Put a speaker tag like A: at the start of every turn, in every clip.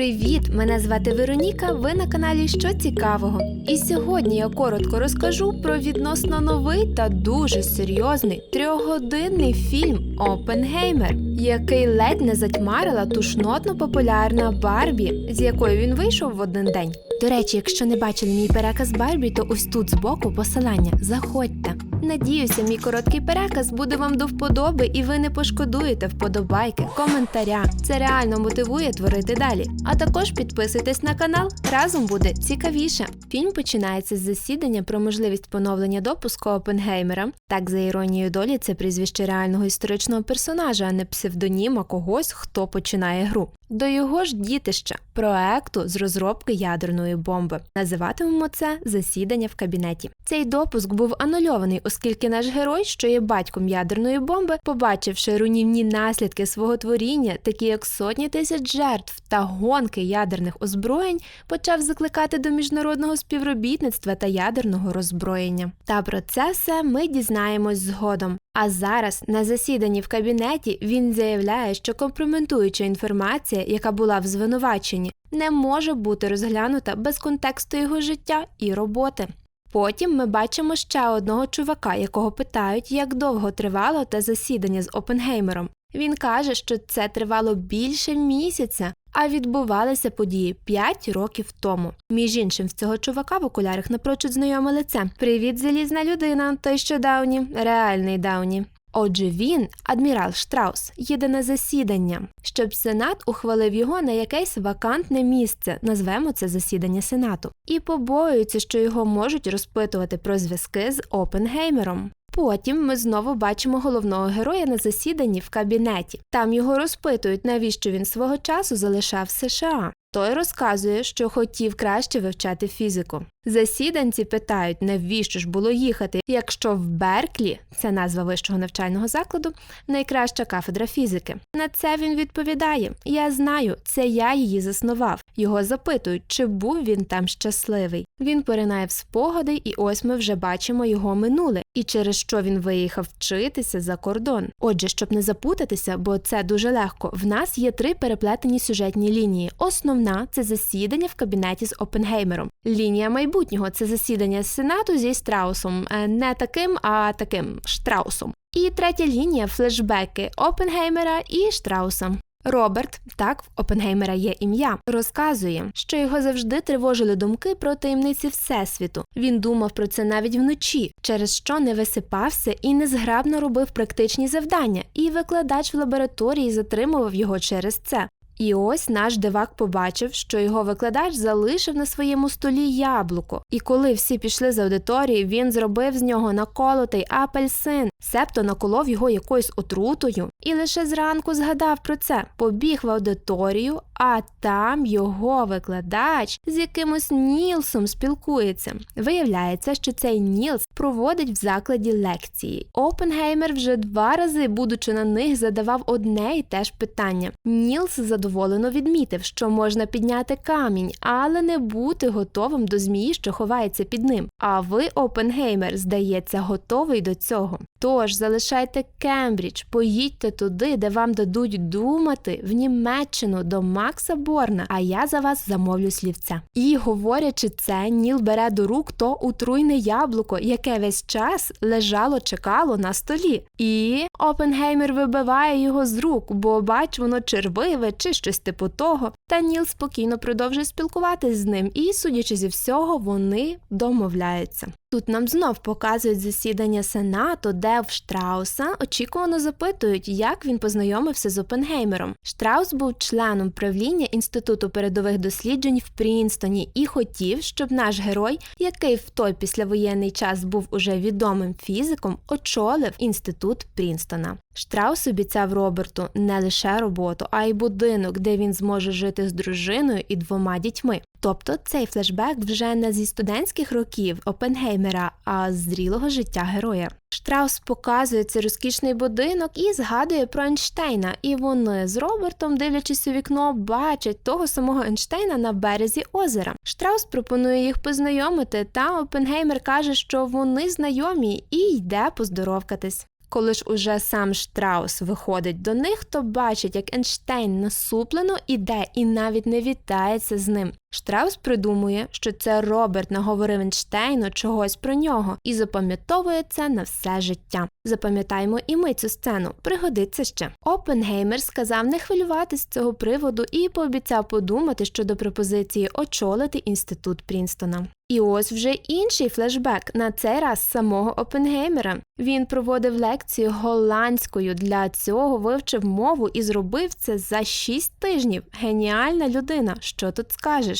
A: Привіт! Мене звати Вероніка. Ви на каналі Що цікавого. І сьогодні я коротко розкажу про відносно новий та дуже серйозний трьохгодинний фільм Опенгеймер, який ледь не затьмарила тушнотно популярна Барбі, з якою він вийшов в один день. До речі, якщо не бачили мій переказ Барбі, то ось тут збоку посилання. Заходьте. Надіюся, мій короткий переказ буде вам до вподоби, і ви не пошкодуєте вподобайки, коментаря. Це реально мотивує творити далі. А також підписуйтесь на канал, разом буде цікавіше. Фільм починається з засідання про можливість поновлення допуску Опенгеймера. Так, за іронією долі, це прізвище реального історичного персонажа, а не псевдоніма когось, хто починає гру. До його ж дітища проекту з розробки ядерної бомби. Називатимемо це засідання в кабінеті. Цей допуск був анульований, оскільки наш герой, що є батьком ядерної бомби, побачивши руйнівні наслідки свого творіння, такі як сотні тисяч жертв та гонки ядерних озброєнь, почав закликати до міжнародного співробітництва та ядерного роззброєння. Та про це все ми дізнаємось згодом. А зараз на засіданні в кабінеті він заявляє, що компрометуюча інформація, яка була в звинуваченні, не може бути розглянута без контексту його життя і роботи. Потім ми бачимо ще одного чувака, якого питають, як довго тривало те засідання з Опенгеймером. Він каже, що це тривало більше місяця, а відбувалися події 5 років тому. Між іншим, в цього чувака в окулярах напрочуд знайоме лице. Привіт, залізна людина, той що Дауні, реальний Дауні. Отже, він, адмірал Штраус, їде на засідання, щоб сенат ухвалив його на якесь вакантне місце, назвемо це засідання сенату, і побоюється, що його можуть розпитувати про зв'язки з Опенгеймером. Потім ми знову бачимо головного героя на засіданні в кабінеті. Там його розпитують, навіщо він свого часу залишав США. Той розказує, що хотів краще вивчати фізику. Засіданці питають, навіщо ж було їхати, якщо в Берклі, це назва вищого навчального закладу, найкраща кафедра фізики. На це він відповідає: Я знаю, це я її заснував. Його запитують, чи був він там щасливий. Він поринає в спогади, і ось ми вже бачимо його минуле, і через що він виїхав вчитися за кордон. Отже, щоб не запутатися, бо це дуже легко. В нас є три переплетені сюжетні лінії. Основна це засідання в кабінеті з Опенгеймером. Лінія майбутнього це засідання Сенату зі Страусом, Е, не таким, а таким Штраусом. І третя лінія флешбеки Опенгеймера і Штрауса. Роберт, так в Опенгеймера є ім'я, розказує, що його завжди тривожили думки про таємниці Всесвіту. Він думав про це навіть вночі, через що не висипався і незграбно робив практичні завдання, і викладач в лабораторії затримував його через це. І ось наш дивак побачив, що його викладач залишив на своєму столі яблуко. І коли всі пішли з аудиторії, він зробив з нього наколотий апельсин, себто наколов його якоюсь отрутою, і лише зранку згадав про це, побіг в аудиторію, а там його викладач з якимось Нілсом спілкується. Виявляється, що цей Нілс проводить в закладі лекції. Опенгеймер вже два рази, будучи на них, задавав одне і те ж питання. Нілс задоволено відмітив, що можна підняти камінь, але не бути готовим до змії, що ховається під ним. А ви, Опенгеймер, здається, готовий до цього. Тож залишайте Кембридж, поїдьте туди, де вам дадуть думати в Німеччину до Макса Борна, а я за вас замовлю слівця. І говорячи це, Ніл бере до рук то утруйне яблуко, яке весь час лежало, чекало на столі. І Опенгеймер вибиває його з рук, бо бач, воно червиве чи щось типу того. Та Ніл спокійно продовжує спілкуватись з ним, і, судячи зі всього, вони домовляються. Тут нам знов показують засідання Сенату, де в Штрауса очікувано запитують, як він познайомився з Опенгеймером. Штраус був членом правління Інституту передових досліджень в Прінстоні і хотів, щоб наш герой, який в той післявоєнний час був уже відомим фізиком, очолив інститут Прінстона. Штраус обіцяв Роберту не лише роботу, а й будинок, де він зможе жити з дружиною і двома дітьми. Тобто цей флешбек вже не зі студентських років Опенгеймера, а з зрілого життя героя. Штраус показує цей розкішний будинок і згадує про Ейнштейна, і вони з Робертом, дивлячись у вікно, бачать того самого Ейнштейна на березі озера. Штраус пропонує їх познайомити, та Опенгеймер каже, що вони знайомі і йде поздоровкатись. Коли ж уже сам Штраус виходить до них, то бачить, як Ейнштейн насуплено іде і навіть не вітається з ним. Штраус придумує, що це Роберт наговорив Ейнштейну чогось про нього і запам'ятовує це на все життя. Запам'ятаємо і ми цю сцену, пригодиться ще. Опенгеймер сказав не хвилюватись з цього приводу і пообіцяв подумати щодо пропозиції очолити інститут Прінстона. І ось вже інший флешбек, на цей раз самого Опенгеймера. Він проводив лекцію голландською. Для цього вивчив мову і зробив це за 6 тижнів. Геніальна людина, що тут скажеш?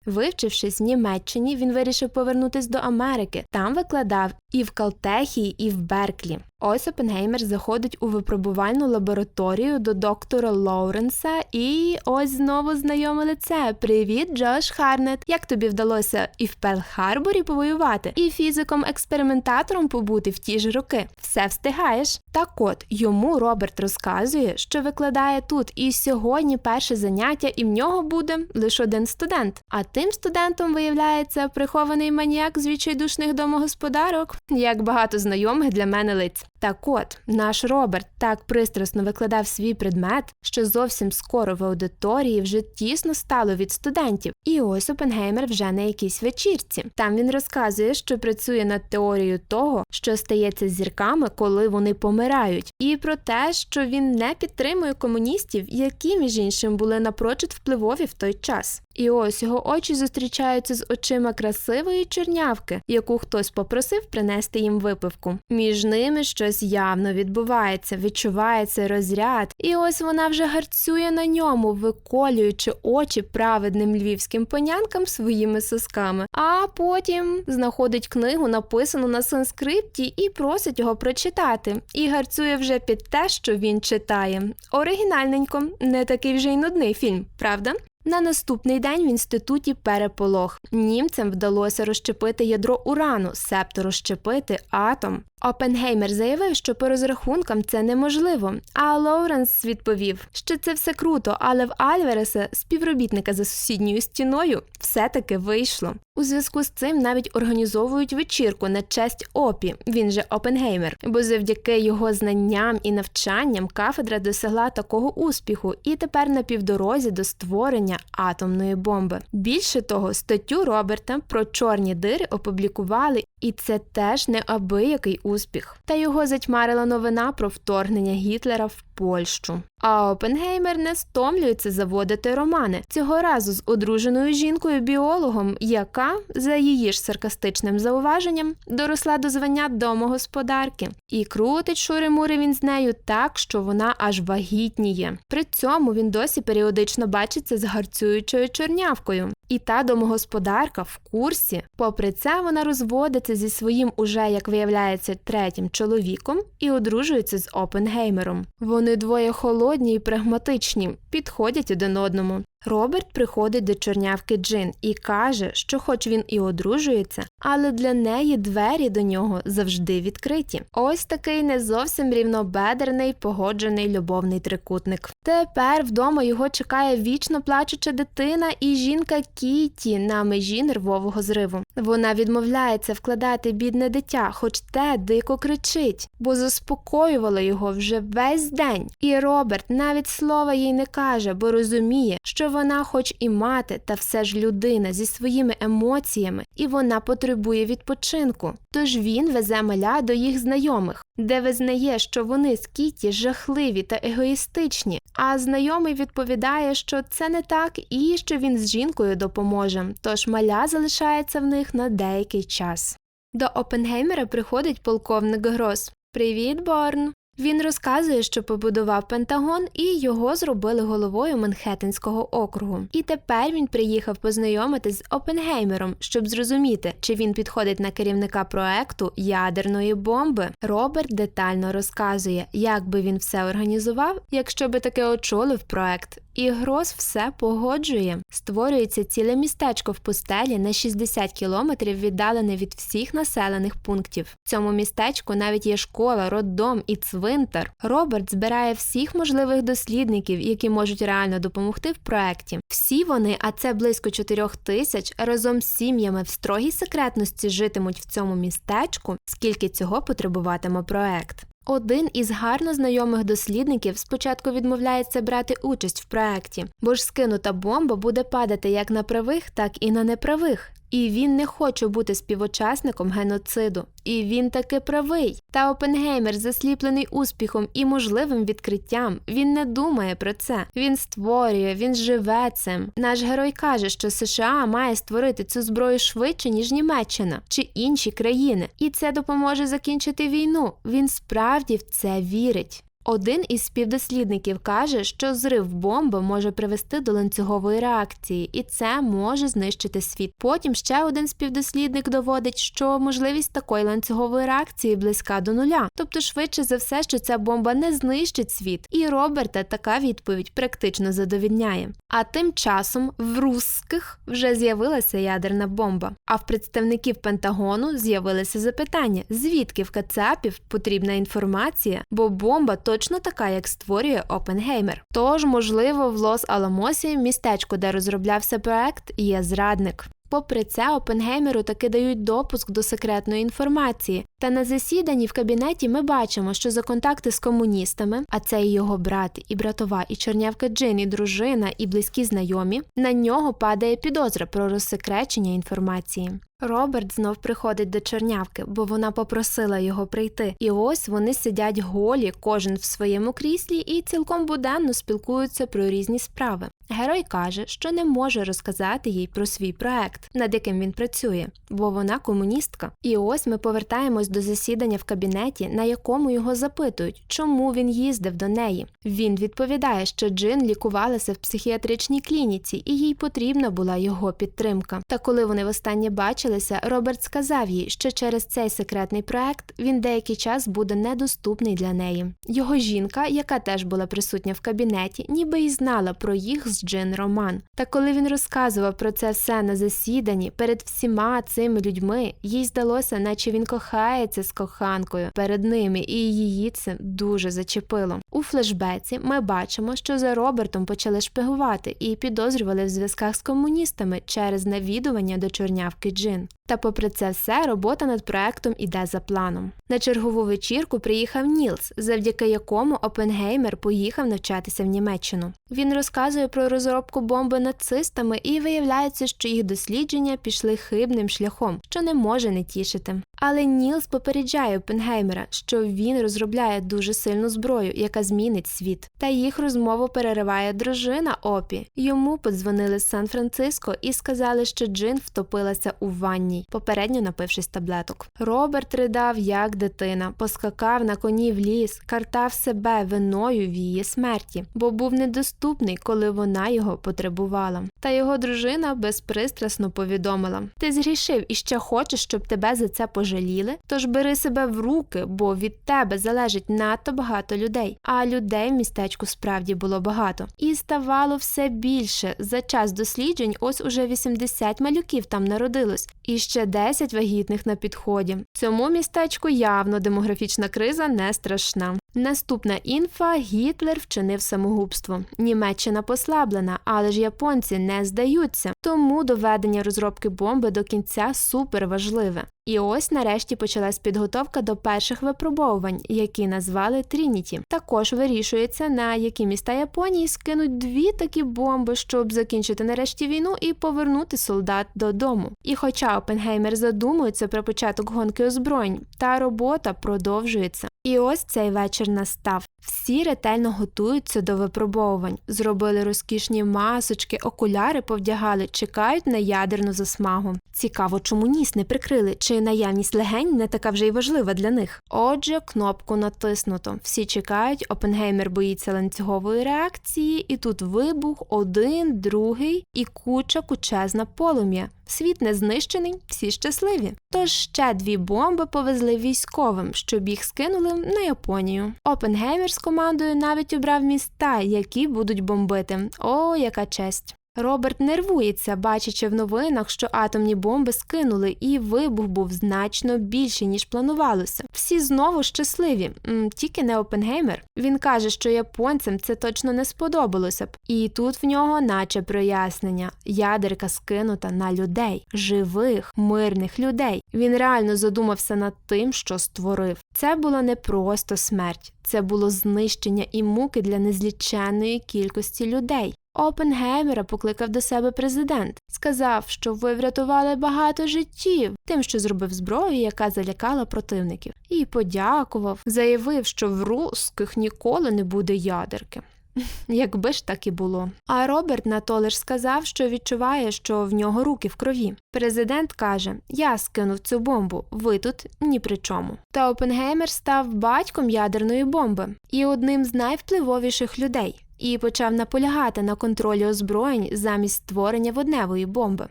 A: Вивчившись в Німеччині, він вирішив повернутись до Америки. Там викладав і в Калтехії, і в Берклі. Ось Опенгеймер заходить у випробувальну лабораторію до доктора Лоуренса, і ось знову знайоме лице. Привіт, Джош Харнет. Як тобі вдалося і в Перл-Харборі повоювати, і фізиком-експериментатором побути в ті ж роки? Все встигаєш. Так от йому Роберт розказує, що викладає тут, і сьогодні перше заняття, і в нього буде лише один студент. А тим студентом виявляється прихований маніяк з відчайдушних домогосподарок, як багато знайомих для мене лиць. Так от, наш Роберт так пристрасно викладав свій предмет, що зовсім скоро в аудиторії вже тісно стало від студентів. І ось Опенгеймер вже на якійсь вечірці. Там він розказує, що працює над теорією того, що стається з зірками, коли вони помирають, і про те, що він не підтримує комуністів, які між іншим були напрочуд впливові в той час. І ось його очі зустрічаються з очима красивої чорнявки, яку хтось попросив принести їм випивку. Між ними щось явно відбувається, відчувається розряд, і ось вона вже гарцює на ньому, виколюючи очі праведним львівським понянкам своїми сосками. А потім знаходить книгу, написану на санскрипті, і просить його прочитати. І гарцює вже під те, що він читає. Оригінальненько, не такий вже й нудний фільм, правда? На наступний день в інституті переполох. Німцям вдалося розщепити ядро урану, себто розщепити атом. Опенгеймер заявив, що по розрахункам це неможливо. А Лоуренс відповів, що це все круто, але в Альвереса, співробітника за сусідньою стіною, все-таки вийшло. У зв'язку з цим навіть організовують вечірку на честь Опі, він же Опенгеймер, бо завдяки його знанням і навчанням кафедра досягла такого успіху і тепер на півдорозі до створення атомної бомби. Більше того, статтю Роберта про чорні дири опублікували, і це теж неабиякий успіх. Та його затьмарила новина про вторгнення Гітлера в Польщу. А Опенгеймер не стомлюється заводити романи цього разу з одруженою жінкою-біологом, яка, за її ж саркастичним зауваженням, доросла до звання домогосподарки. І крутить шури-мури він з нею так, що вона аж вагітніє. При цьому він досі періодично бачиться з гарцюючою чорнявкою. І та домогосподарка в курсі. Попри це, вона розводиться зі своїм уже, як виявляється, третім чоловіком і одружується з Опенгеймером. Вони двоє холодні і прагматичні, підходять один одному. Роберт приходить до чорнявки Джин і каже, що, хоч він і одружується, але для неї двері до нього завжди відкриті. Ось такий не зовсім рівнобедерний, погоджений любовний трикутник. Тепер вдома його чекає вічно плачуча дитина і жінка Кіті на межі нервового зриву. Вона відмовляється вкладати бідне дитя, хоч те дико кричить, бо заспокоювала його вже весь день. І Роберт навіть слова їй не каже, бо розуміє, що вона, хоч і мати, та все ж людина зі своїми емоціями, і вона потребує відпочинку. Тож він везе маля до їх знайомих, де визнає, що вони з Кіті жахливі та егоїстичні. А знайомий відповідає, що це не так, і що він з жінкою допоможе. Тож маля залишається в них на деякий час. До Опенгеймера приходить полковник Грос. Привіт, Борн! Він розказує, що побудував Пентагон, і його зробили головою Манхеттенського округу. І тепер він приїхав познайомитись з Опенгеймером, щоб зрозуміти, чи він підходить на керівника проекту ядерної бомби. Роберт детально розказує, як би він все організував, якщо би таки очолив проект. І Грос все погоджує. Створюється ціле містечко в пустелі на 60 кілометрів віддалене від всіх населених пунктів. В цьому містечку навіть є школа, роддом і цвинтар. Роберт збирає всіх можливих дослідників, які можуть реально допомогти в проекті. Всі вони, а це близько 4 тисяч, разом з сім'ями в строгій секретності житимуть в цьому містечку, скільки цього потребуватиме проект. Один із гарно знайомих дослідників спочатку відмовляється брати участь в проекті, бо ж скинута бомба буде падати як на правих, так і на неправих. І він не хоче бути співучасником геноциду. І він таки правий. Та Опенгеймер, засліплений успіхом і можливим відкриттям, він не думає про це. Він створює, він живе цим. Наш герой каже, що США має створити цю зброю швидше, ніж Німеччина чи інші країни, і це допоможе закінчити війну. Він справді в це вірить. Один із співдослідників каже, що зрив бомби може привести до ланцюгової реакції, і це може знищити світ. Потім ще один співдослідник доводить, що можливість такої ланцюгової реакції близька до нуля, тобто швидше за все, що ця бомба не знищить світ. І Роберта така відповідь практично задовільняє. А тим часом в русських вже з'явилася ядерна бомба. А в представників Пентагону з'явилися запитання, звідки в Кацапів потрібна інформація, бо бомба точно така, як створює Опенгеймер. Тож, можливо, в Лос-Аламосі, містечку, де розроблявся проект, є зрадник. Попри це, Опенгеймеру таки дають допуск до секретної інформації. Та на засіданні в кабінеті ми бачимо, що за контакти з комуністами, а це і його брат, і братова, і чорнявка Джин, і дружина, і близькі знайомі, на нього падає підозра про розсекречення інформації. Роберт знов приходить до чорнявки, бо вона попросила його прийти. І ось вони сидять голі, кожен в своєму кріслі, і цілком буденно спілкуються про різні справи. Герой каже, що не може розказати їй про свій проект, над яким він працює, бо вона комуністка. І ось ми повертаємось до засідання в кабінеті, на якому його запитують, чому він їздив до неї. Він відповідає, що Джин лікувалася в психіатричній клініці, і їй потрібна була його підтримка. Та коли вони востаннє бачилися, Роберт сказав їй, що через цей секретний проект він деякий час буде недоступний для неї. Його жінка, яка теж була присутня в кабінеті, ніби й знала про їх з Джин роман. Та коли він розказував про це все на засіданні перед всіма цими людьми, їй здалося, наче він кохається з коханкою перед ними, і її це дуже зачепило. У флешбеці ми бачимо, що за Робертом почали шпигувати і підозрювали в зв'язках з комуністами через навідування до чорнявки Джин. Та попри це все, робота над проектом іде за планом. На чергову вечірку приїхав Нілс, завдяки якому Опенгеймер поїхав навчатися в Німеччину. Він розказує про розробку бомби нацистами, і виявляється, що їх дослідження пішли хибним шляхом, що не може не тішити. Але Нілс попереджає Опенгеймера, що він розробляє дуже сильну зброю, яка змінить світ. Та їх розмову перериває дружина Опі. Йому подзвонили з Сан-Франциско і сказали, що Джин втопилася у ванній, попередньо напившись таблеток. Роберт ридав як дитина, поскакав на коні в ліс, картав себе виною в її смерті, бо був недоступний, коли вона його потребувала. Та його дружина безпристрасно повідомила: Ти згрішив і ще хочеш, щоб тебе за це пожаліли? Тож бери себе в руки, бо від тебе залежить надто багато людей. А людей в містечку справді було багато. І ставало все більше. За час досліджень ось уже 80 малюків там народилось, і ще 10 вагітних на підході. Цьому містечку явно демографічна криза не страшна. Наступна інфа: Гітлер вчинив самогубство. Німеччина послаблена, але ж японці не здаються. Тому доведення розробки бомби до кінця супер важливе. І ось нарешті почалась підготовка до перших випробовувань, які назвали Трініті. Також вирішується, на які міста Японії скинуть дві такі бомби, щоб закінчити нарешті війну і повернути солдат додому. І хоча Опенгеймер задумується про початок гонки озброєнь, та робота продовжується. І ось цей вечір настав. Всі ретельно готуються до випробовувань, зробили розкішні масочки, окуляри повдягали, чекають на ядерну засмагу. Цікаво, чому ніс не прикрили, чи наявність легень не така вже й важлива для них. Отже, кнопку натиснуто. Всі чекають, Опенгеймер боїться ланцюгової реакції, і тут вибух, один, другий і куча кучезна полум'я. Світ не знищений, всі щасливі. Тож ще дві бомби повезли військовим, щоб їх скинули на Японію. Опенгеймер з командою навіть обрав міста, які будуть бомбити. О, яка честь! Роберт нервується, бачачи в новинах, що атомні бомби скинули, і вибух був значно більший, ніж планувалося. Всі знову щасливі, м, тільки не Опенгеймер. Він каже, що японцям це точно не сподобалося б. І тут в нього, наче прояснення, ядерка скинута на людей, живих, мирних людей. Він реально задумався над тим, що створив. Це була не просто смерть, це було знищення і муки для незліченної кількості людей. Опенгеймера покликав до себе президент, сказав, що ви врятували багато життів тим, що зробив зброю, яка залякала противників, і подякував, заявив, що в русських ніколи не буде ядерки. Якби ж так і було. А Роберт на то лиш сказав, що відчуває, що в нього руки в крові. Президент каже: Я скинув цю бомбу, ви тут ні при чому. Та Опенгеймер став батьком ядерної бомби і одним з найвпливовіших людей, і почав наполягати на контролі озброєнь замість створення водневої бомби.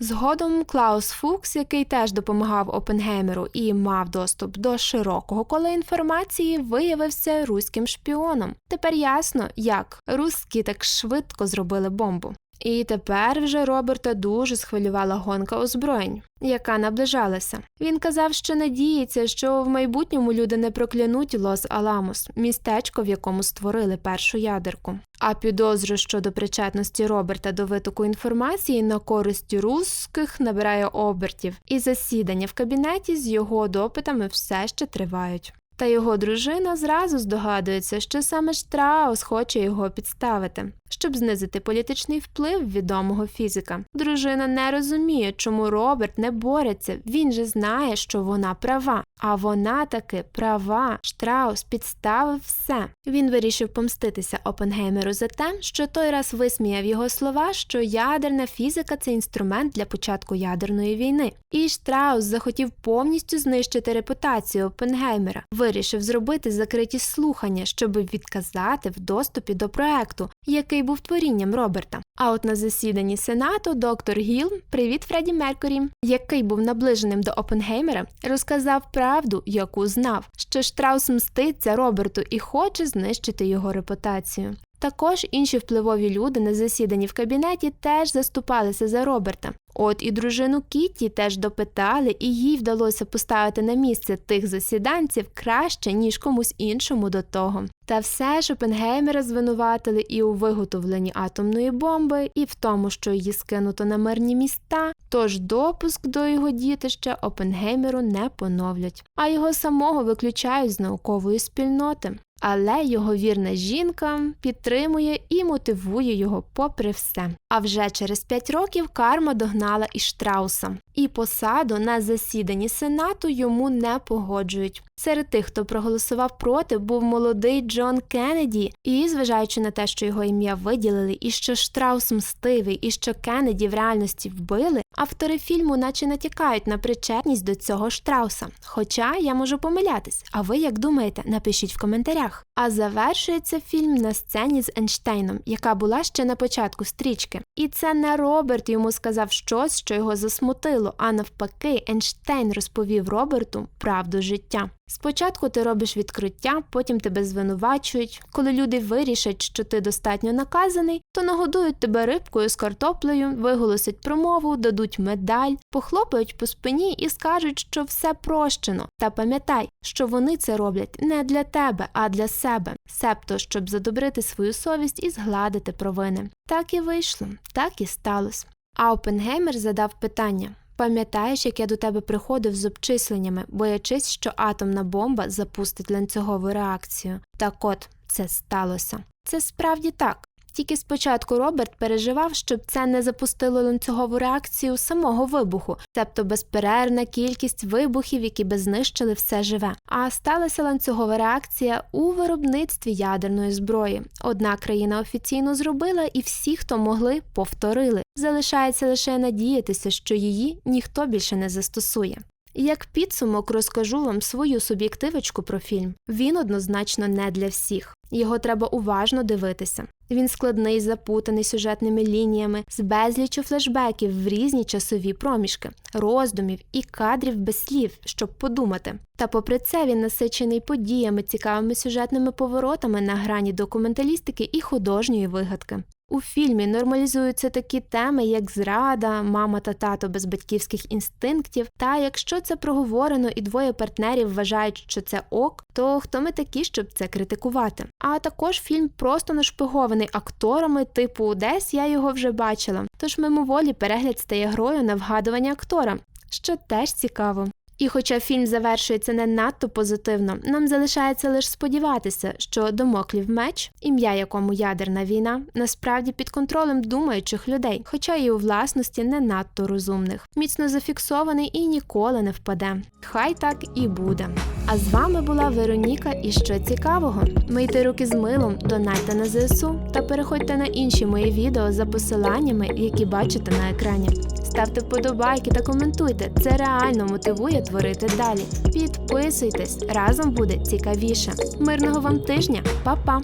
A: Згодом Клаус Фукс, який теж допомагав Опенгеймеру і мав доступ до широкого кола інформації, виявився руським шпіоном. Тепер ясно, як русські так швидко зробили бомбу. І тепер вже Роберта дуже схвилювала гонка озброєнь, яка наближалася. Він казав, що надіється, що в майбутньому люди не проклянуть Лос Аламос, містечко, в якому створили першу ядерку. А підозру щодо причетності Роберта до витоку інформації на користь русських набирає обертів, і засідання в кабінеті з його допитами все ще тривають. Та його дружина зразу здогадується, що саме Штраус хоче його підставити, щоб знизити політичний вплив відомого фізика. Дружина не розуміє, чому Роберт не бореться. Він же знає, що вона права. А вона таки права. Штраус підставив все. Він вирішив помститися Опенгеймеру за те, що той раз висміяв його слова, що ядерна фізика це інструмент для початку ядерної війни. І Штраус захотів повністю знищити репутацію Опенгеймера, вирішив зробити закриті слухання, щоб відказати в доступі до проекту, який був творінням Роберта. А от на засіданні Сенату доктор Гіл, привіт Фредді Меркурі, який був наближеним до Опенгеймера, розказав правду, яку знав, що Штраус мститься Роберту і хоче знищити його репутацію. Також інші впливові люди на засіданні в кабінеті теж заступалися за Роберта. От і дружину Кітті теж допитали, і їй вдалося поставити на місце тих засіданців краще, ніж комусь іншому до того. Та все ж Опенгеймера звинуватили і у виготовленні атомної бомби, і в тому, що її скинуто на мирні міста. Тож допуск до його дітища Опенгеймеру не поновлять, а його самого виключають з наукової спільноти. Але його вірна жінка підтримує і мотивує його попри все. А вже через п'ять років карма догнала і Штрауса, і посаду на засіданні сенату йому не погоджують. Серед тих, хто проголосував проти, був молодий Джон Кеннеді, і зважаючи на те, що його ім'я виділили, і що Штраус мстивий, і що Кеннеді в реальності вбили, автори фільму наче натякають на причетність до цього Штрауса. Хоча я можу помилятись. А ви як думаєте, напишіть в коментарях. А завершується фільм на сцені з Ейнштейном, яка була ще на початку стрічки. І це не Роберт йому сказав щось, що його засмутило, а навпаки, Ейнштейн розповів Роберту правду життя. Спочатку ти робиш відкриття, потім тебе звинувачують. Коли люди вирішать, що ти достатньо наказаний, то нагодують тебе рибкою з картоплею, виголосять промову, дадуть медаль, похлопають по спині і скажуть, що все прощено. Та пам'ятай, що вони це роблять не для тебе, а для себе, себто, щоб задобрити свою совість і згладити провини. Так і вийшло, так і сталося. А Опенгеймер задав питання. Пам'ятаєш, як я до тебе приходив з обчисленнями, боячись, що атомна бомба запустить ланцюгову реакцію. Так от, це сталося. Це справді так. Тільки спочатку Роберт переживав, щоб це не запустило ланцюгову реакцію самого вибуху, тобто безперервна кількість вибухів, які би знищили все живе. А сталася ланцюгова реакція у виробництві ядерної зброї. Одна країна офіційно зробила, і всі, хто могли, повторили. Залишається лише надіятися, що її ніхто більше не застосує. Як підсумок розкажу вам свою суб'єктивочку про фільм. Він однозначно не для всіх. Його треба уважно дивитися. Він складний, запутаний сюжетними лініями, з безліччю флешбеків в різні часові проміжки, роздумів і кадрів без слів, щоб подумати. Та попри це він насичений подіями, цікавими сюжетними поворотами на грані документалістики і художньої вигадки. У фільмі нормалізуються такі теми, як зрада, мама та тато без батьківських інстинктів. Та якщо це проговорено і двоє партнерів вважають, що це ок, то хто ми такі, щоб це критикувати? А також фільм просто нашпигований акторами, типу десь я його вже бачила. Тож мимоволі перегляд стає грою на вгадування актора, що теж цікаво. І хоча фільм завершується не надто позитивно, нам залишається лише сподіватися, що домоклів меч, ім'я якому ядерна війна, насправді під контролем думаючих людей, хоча і у власності не надто розумних, міцно зафіксований і ніколи не впаде. Хай так і буде. А з вами була Вероніка і що цікавого. Мийте руки з милом, донайте на ЗСУ та переходьте на інші мої відео за посиланнями, які бачите на екрані. Ставте вподобайки та коментуйте. Це реально мотивує творити далі. Підписуйтесь, разом буде цікавіше. Мирного вам тижня, Па-па!